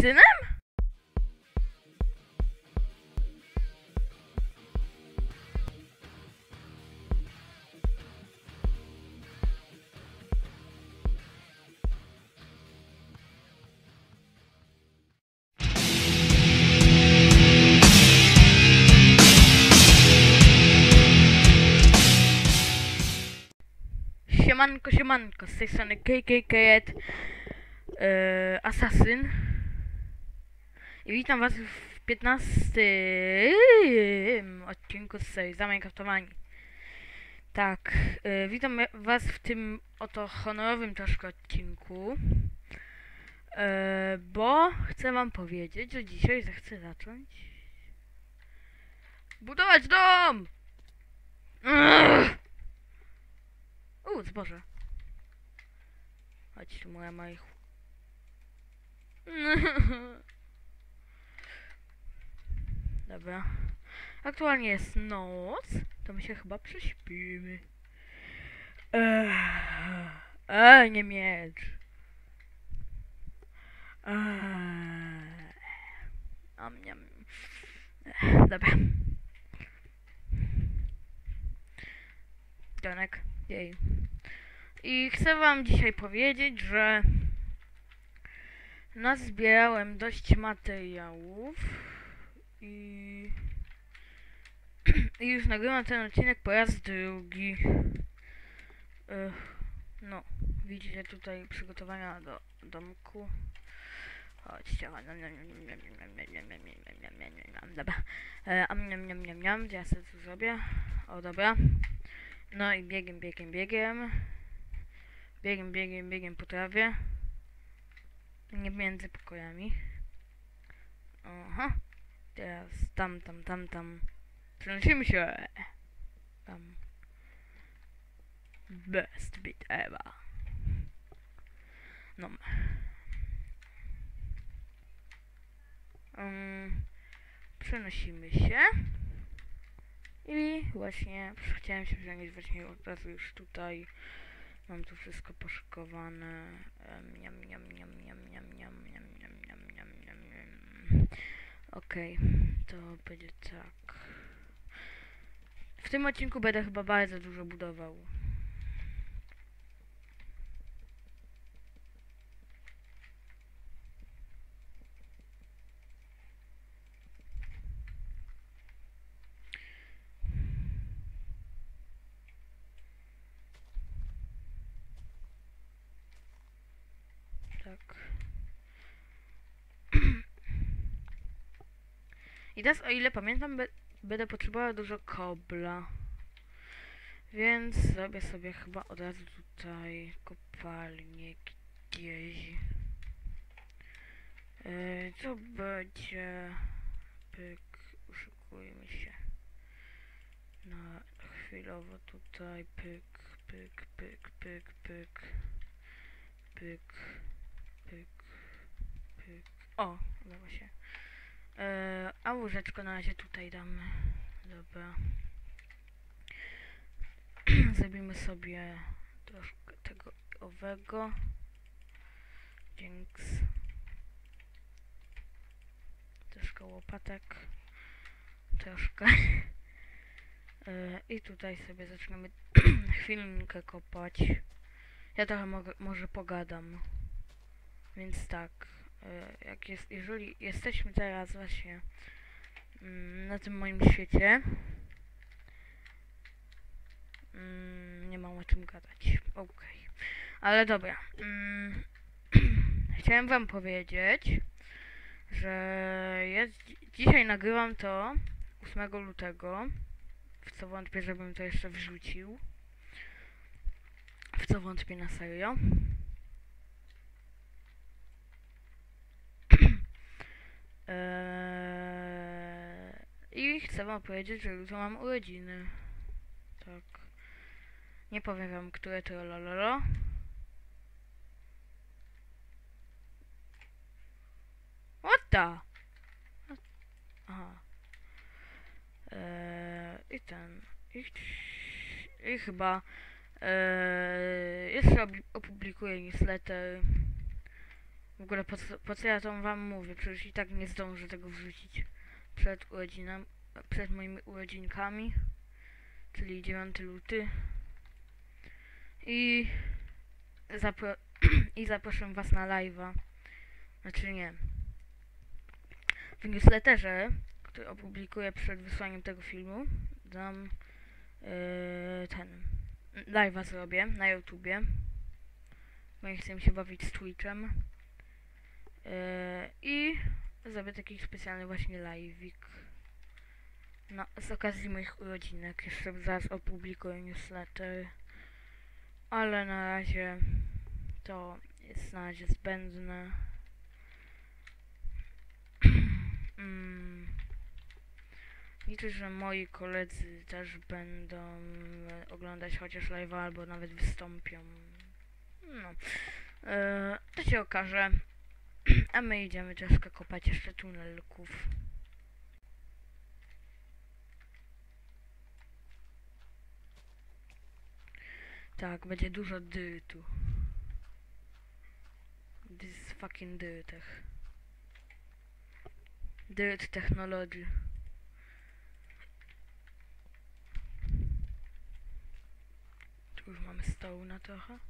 synem? Siemanko, siemanko, z tej strony KKK e, Asasyn witam was w 15 odcinku z serii Zaminecraftowani. Tak, e, witam was w tym oto honorowym troszkę odcinku, e, bo chcę wam powiedzieć, że dzisiaj zechcę zacząć budować dom! Ugh! U, zboże. Chodź tu moja majchu. Dobra. Aktualnie jest noc, to my się chyba prześpimy. Eee, eee nie miecz. Eee, am. Ech, Dobra. Donek. Jej. I chcę wam dzisiaj powiedzieć, że nazbierałem dość materiałów i... I już nagrywam ten odcinek po raz drugi. Ech, no, widzicie tutaj przygotowania do domku. Chodźcie, dobra. Am, ja sobie tu zrobię. O, dobra. No i biegiem, biegiem, biegiem. Biegiem, biegiem, biegiem po trawie. Nie między pokojami. Aha. Teraz tam, tam, tam, tam. Przenosimy się. Tam. Best bit ever. No. Um, przenosimy się. I właśnie chciałem się przenieść właśnie od razu już tutaj. Mam tu wszystko poszykowane. Em, Niam, niam, niam, niam, niam, niam, niam, niam, niam, niam, Okej, to będzie tak. W tym odcinku będę chyba bardzo dużo budował. Tak. I teraz, o ile pamiętam, będę potrzebowała dużo kobla. Więc zrobię sobie chyba od razu tutaj kopalnię gdzieś. Yy, to będzie... Pyk, uszykujmy się. Na chwilowo tutaj pyk, pyk, pyk, pyk, pyk. Pyk, pyk, pyk. O, udało się. E, a łóżeczko na razie tutaj damy. Dobra. Zrobimy sobie troszkę tego owego. Dzięks. Troszkę łopatek. Troszkę. E, I tutaj sobie zaczniemy chwilkę kopać. Ja trochę może pogadam. Więc tak, jak jest, jeżeli jesteśmy teraz właśnie mm, na tym moim świecie, mm, nie mam o czym gadać. Okej. Ale dobra. Mm, chciałem wam powiedzieć, że jest, dzisiaj nagrywam to 8 lutego, w co wątpię, żebym to jeszcze wrzucił. W co wątpię na serio. Eee, I chcę wam powiedzieć, że jutro mam urodziny. Tak. Nie powiem wam, które to lololo. What the? Aha. Eee, I ten. I, i chyba Eee, jeszcze opublikuję newsletter W ogóle po co, po co ja to wam mówię? Przecież i tak nie zdążę tego wrzucić przed urodzinami, przed moimi urodzinkami, czyli 9 luty. I, zapro i zaproszę was na live'a. Znaczy nie. W newsletterze, który opublikuję przed wysłaniem tego filmu, dam yy, ten live'a zrobię na YouTubie. Bo nie chcę się bawić z Twitchem. Zrobię taki specjalny właśnie live'ik. No, z okazji moich urodzinek. Jeszcze zaraz opublikuję newsletter. Ale na razie to jest na razie zbędne. mm. Liczę, że moi koledzy też będą oglądać chociaż live albo nawet wystąpią. No. E, to się okaże. A my idziemy troszkę kopać jeszcze tunelków. Tak, będzie dużo dyrtu. This is fucking dyrtech. Dirt technology. Tu już mamy stołu na trochę.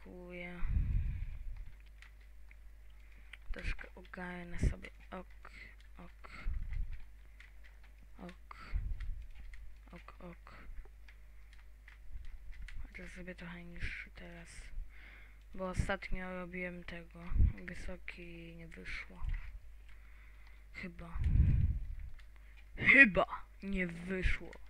podszykuję. Troszkę ogarnę sobie. Ok, ok. Ok. Ok, ok. Chociaż sobie trochę niższy teraz. Bo ostatnio robiłem tego. Wysoki nie wyszło. Chyba. Chyba nie wyszło.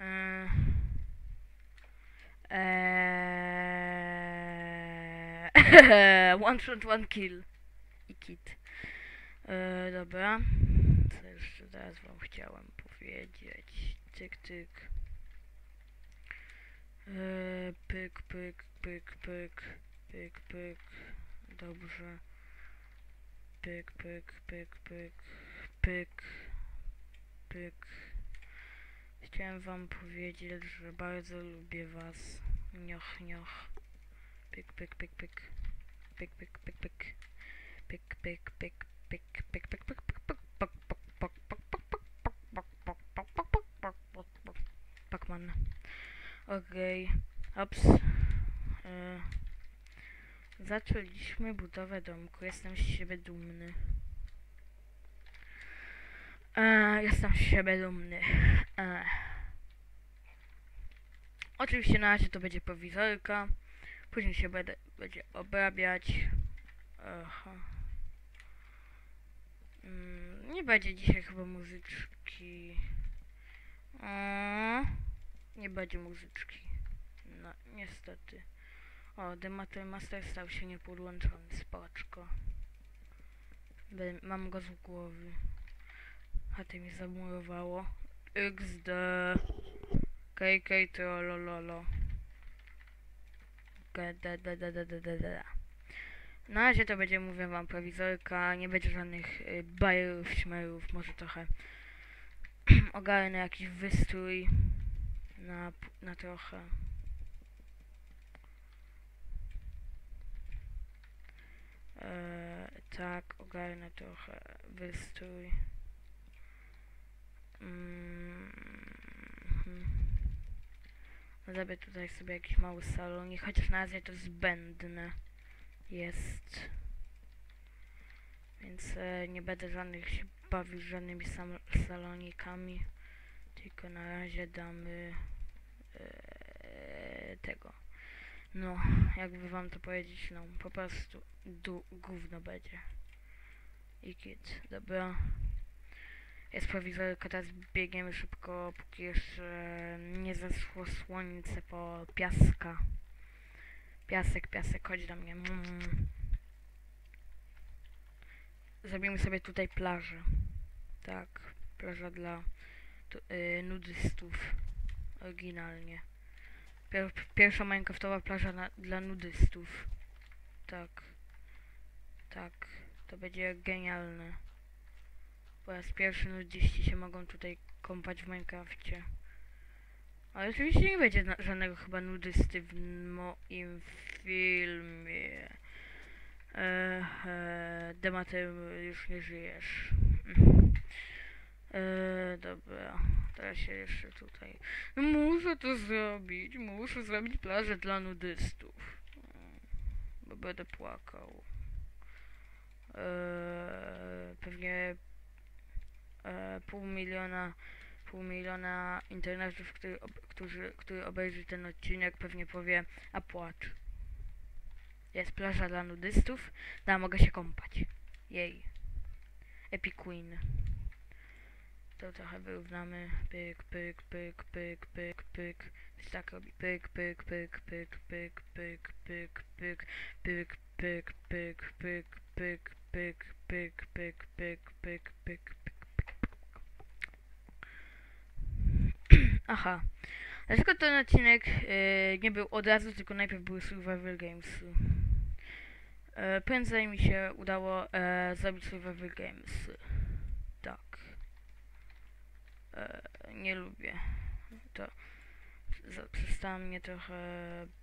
Eee, eee, one shot, one kill. I kit. Eee, dobra. Co jeszcze teraz wam chciałem powiedzieć? Tyk, tyk. Eee, pyk, pyk, pyk, pyk, pyk, pyk. Dobrze. Pyk, pyk, pyk, pyk, pyk, pyk. Chciałem wam powiedzieć, że bardzo lubię was. Nioch, nioch. Pyk, pyk, pyk, pyk. Pyk, pyk, pyk, pyk. Pyk, pyk, pyk, pyk, pyk, pyk, pyk, pyk, pyk, pok, pok, pok, pok. Pacman. Okej. Ops. E, Zaczęliśmy budowę domku. Jestem z siebie dumny. E, jestem z siebie dumny. E. Oczywiście na razie to będzie prowizorka. Później się będę, będzie obrabiać. Aha. Mm, nie będzie dzisiaj chyba muzyczki. O, nie będzie muzyczki. No, niestety. O, Demater Master stał się niepodłączony. Spoczko. Be- Mam go z głowy. A ty mi zamurowało. XD. KK trollololo. Na razie to będzie, mówię wam, prowizorka. Nie będzie żadnych y, bajerów, śmerów. Może trochę ogarnę jakiś wystrój na, na trochę. E, tak, ogarnę trochę wystrój. Mm, mhm. Zrobię tutaj sobie jakiś mały salonik, chociaż na razie to zbędne jest. Więc e, nie będę żadnych się bawił żadnymi salonikami. Tylko na razie damy e, tego. No, jakby wam to powiedzieć, no po prostu du, gówno będzie. I kit, dobra. Jest prowizorka, teraz biegniemy szybko, póki jeszcze nie zaschło słońce po piaska. Piasek, piasek, chodź do mnie. Mm. Zrobimy sobie tutaj plażę. Tak, plaża dla tu, y, nudystów. Oryginalnie. Pier pierwsza Minecraftowa plaża na, dla nudystów. Tak. Tak. To będzie genialne. Po raz pierwszy nudyści się mogą tutaj kąpać w Minecrafcie. Ale oczywiście nie będzie żadnego chyba nudysty w moim filmie. E, Demater już nie żyjesz. Eee, dobra, teraz się jeszcze tutaj. No muszę to zrobić, muszę zrobić plażę dla nudystów. Bo będę płakał. Eee, pewnie e, pół miliona pół miliona internautów, który, ob, którzy, który obejrzy ten odcinek pewnie powie, a płacz. Jest plaża dla nudystów, tam mogę się kąpać. Jej. Epic Queen. To trochę wyrównamy. Pyk, pyk, pyk, pyk, pyk, pyk. Tak robi. Pyk, pyk, pyk, pyk, pyk, pyk, pyk, pyk, pyk, pyk, pyk, pyk, pyk, pyk, pyk, pyk, pyk, pyk, pyk, Aha. Dlaczego ten odcinek e, nie był od razu, tylko najpierw były Survival Games? E, prędzej mi się udało e, zrobić Survival Games. Tak. E, nie lubię. To przestała mnie trochę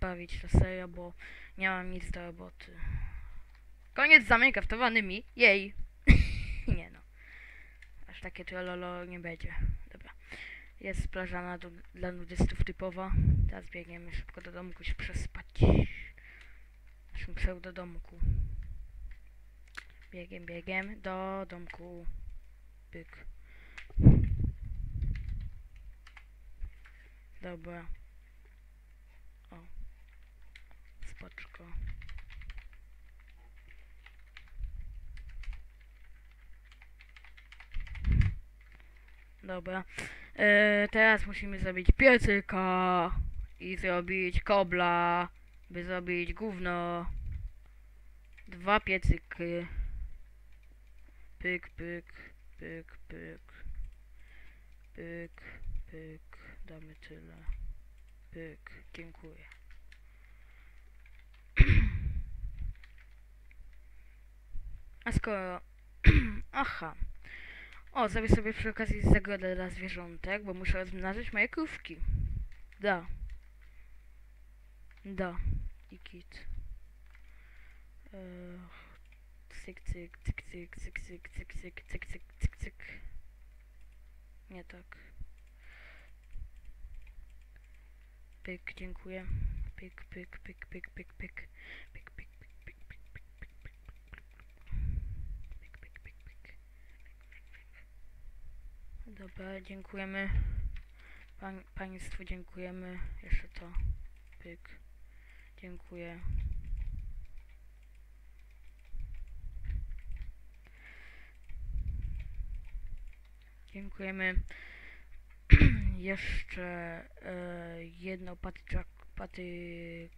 bawić ta seria, bo nie mam nic do roboty. Koniec z Minecraftowanymi. Jej! nie no. Aż takie trollolo nie będzie. Jest plaża dla nudystów typowa. Teraz biegniemy szybko do domku się przespać. Naszym pseudodomku. Biegiem, biegiem do domku. Pyk. Dobra. O. Spoczko. Dobra. E, teraz musimy zrobić piecyka i zrobić kobla, by zrobić gówno. Dwa piecyki. Pyk, pyk, pyk, pyk. Pyk, pyk. Damy tyle. Pyk. Dziękuję. A skoro... Aha. O, zrobię sobie przy okazji zagrodę dla zwierzątek, bo muszę rozmnażyć moje krówki. Da. Da. I kit. Eee, Cyk, cyk, cyk, cyk, cyk, cyk, cyk, cyk, cyk, cyk, cyk, cyk. Nie tak. Pyk, dziękuję. Pyk, pyk, pyk. Pyk, pyk, pyk, pyk, pyk, pyk, pyk, pyk, pyk. Pyk, pyk, pyk, pyk. Dobra, dziękujemy. Pań, państwu dziękujemy. Jeszcze to. Pyk. Dziękuję. Dziękujemy. Jeszcze e, jedno patyczak, paty,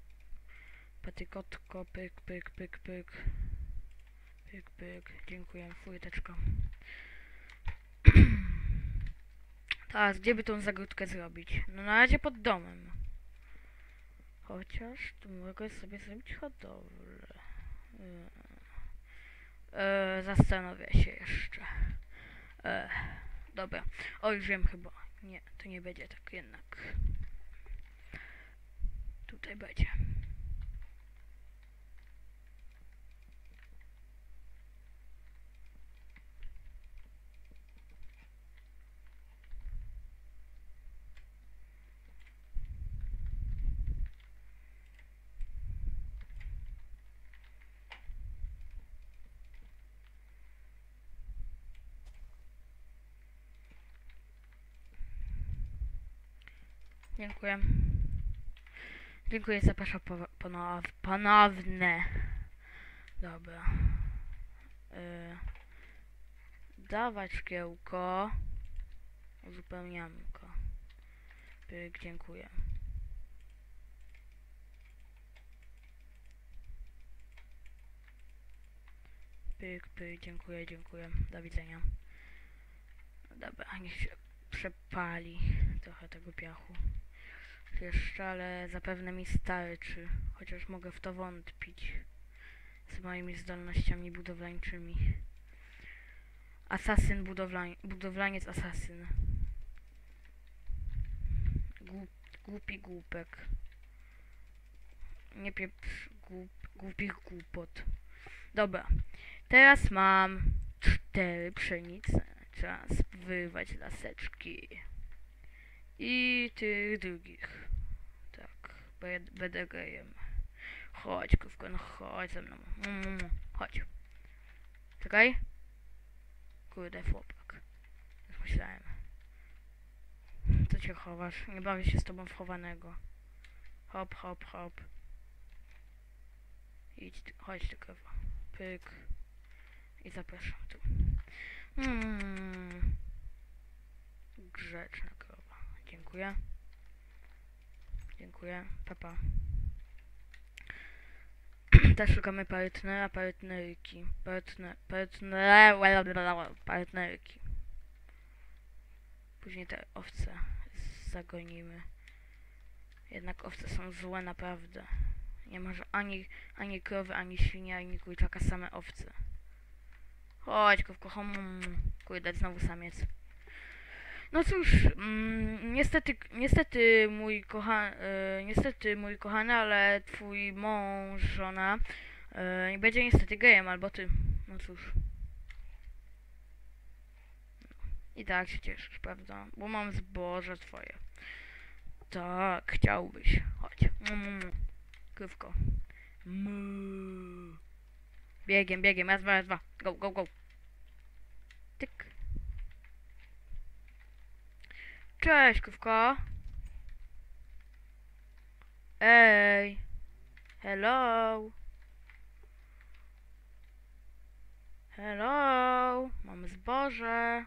patykotko, pyk, pyk, pyk, pyk. Pyk, pyk. Dziękuję, fujteczka. Teraz, gdzie by tą zagródkę zrobić? No na razie pod domem. Chociaż tu mogę sobie zrobić hodowlę. Eee, eee, zastanowię się jeszcze. Eee, dobra. O, już wiem chyba. Nie, to nie będzie tak jednak. Tutaj będzie. Dziękuję. Dziękuję za proszę ponow, ponowne. Dobra. Y, dawać szkiełko. Uzupełniamy go. Pyk, dziękuję. Pyk, pyk, dziękuję, dziękuję. Do widzenia. Dobra, niech się przepali trochę tego piachu. Jeszcze, ale zapewne mi starczy. Chociaż mogę w to wątpić. Z moimi zdolnościami budowlańczymi. Asasyn budowlań, budowlaniec asasyn. Głup, głupi głupek. Nie pieprz głup, głupich głupot. Dobra. Teraz mam cztery pszenice. Czas wyrwać laseczki. I tych drugich. Tak. Będę gejem. Chodź, krówko, no chodź ze mną. Mm, chodź. Czekaj. Kurde, chłopak. Myślałem. Co cię chowasz? Nie bawię się z tobą w chowanego. Hop, hop, hop. Idź, chodź do krowa. Pyk. I zapraszam tu. Mm. Grzeczna. Dziękuję. Dziękuję. Papa. Też szukamy partnera, partnerki. Partner, partner, partnerki. Później te owce zagonimy. Jednak owce są złe naprawdę. Nie może ani, ani krowy, ani świnia, ani kurczaka, same owce. Chodź, krówko, hom. Kurde, znowu samiec. No cóż, mm, niestety, niestety mój kochany, niestety mój kochany, ale twój mąż, żona, e, nie będzie niestety gejem, albo ty. No cóż. I tak się cieszysz, prawda? Bo mam zboże twoje. Tak, chciałbyś. Chodź. Krówko. Mu. Biegiem, biegiem, raz, dwa, raz, dwa. Go, go, go. Tyk. Cześć, krówko. Ej. Hello. Hello. Mam zboże.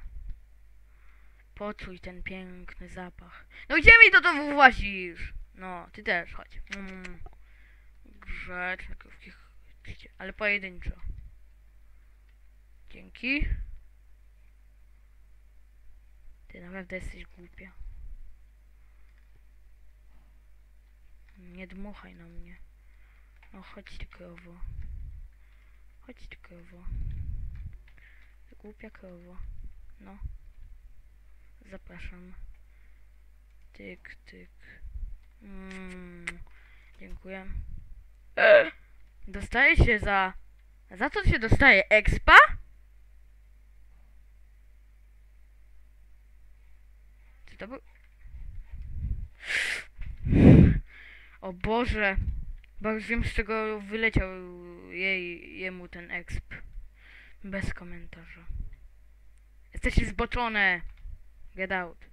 Poczuj ten piękny zapach. No gdzie mi to to włazisz? No, ty też, chodź. Mm. Grzeczne. Chodźcie, Ale pojedynczo. Dzięki. Ty naprawdę jesteś głupia. Nie dmuchaj na mnie. No chodź ty krowo. Chodź ty krowo. Ty Głupia krowo. No. Zapraszam. Tyk, tyk. Mm, dziękuję. E, dostaje się za... Za co się dostaje? Expa? Czy to był... O Boże. Bo już wiem z czego wyleciał jej, jemu ten exp. Bez komentarza. Jesteście zboczone. Get out.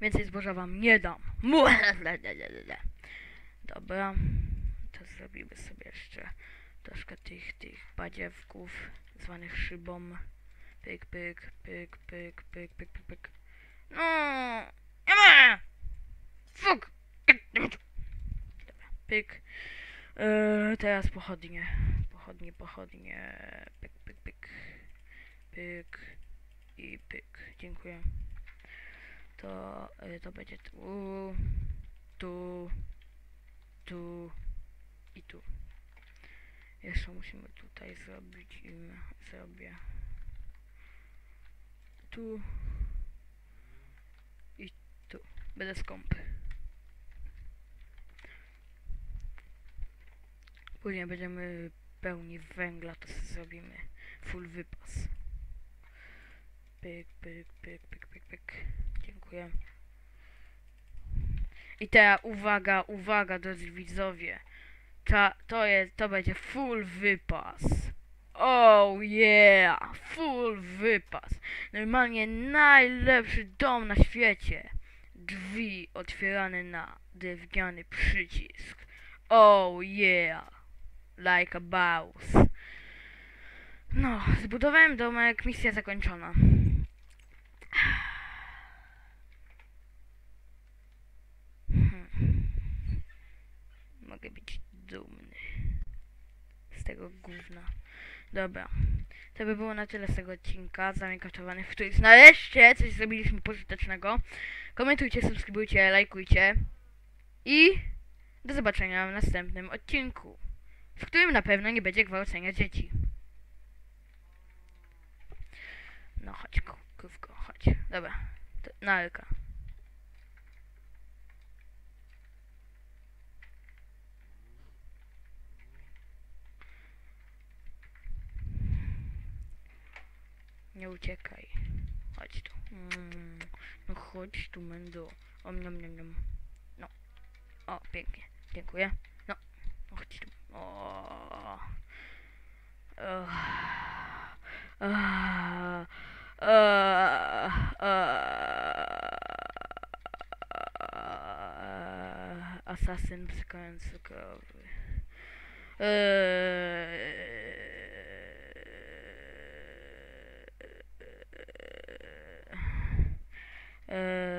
Więcej zboża wam nie dam. Dobra. To zrobimy sobie jeszcze troszkę tych, tych badziewków zwanych szybą. Pyk, pyk, pyk, pyk, pyk, pyk, pyk, pyk. No, ma! Fuk! Dobra, pyk. Eee, teraz pochodnie. Pochodnie, pochodnie. Pyk, pyk, pyk. Pyk. I pyk. Dziękuję. To, e, to będzie tu, tu, tu i tu. Jeszcze musimy tutaj zrobić im, zrobię tu i tu. Będę skąpy. Później będziemy pełni węgla, to zrobimy full wypas. Pyk, pyk, pyk, pyk, pyk, pyk. Dziękuję. I teraz uwaga, uwaga, drodzy widzowie. Ta, to jest, to będzie full wypas. Oh yeah! Full wypas. Normalnie najlepszy dom na świecie. Drzwi otwierane na drewniany przycisk. Oh yeah, like a boss. No, zbudowałem domek, misja zakończona. Hmm. Mogę być dumny z tego gówna. Dobra. To by było na tyle z tego odcinka zaminkraftowanych, w których nareszcie coś zrobiliśmy pożytecznego. Komentujcie, subskrybujcie, lajkujcie. I do zobaczenia w następnym odcinku, w którym na pewno nie będzie gwałcenia dzieci. No chodź, krówko, chodź. Dobra, to, Nie uciekaj. Chodź tu. Mm, no chodź tu, Mendo. O, niam, niam, niam. No. O, pięknie. Dziękuję. No. no chodź tu. O. Ah. Ah. Ah. Asasyn bzykający krowy. Eee,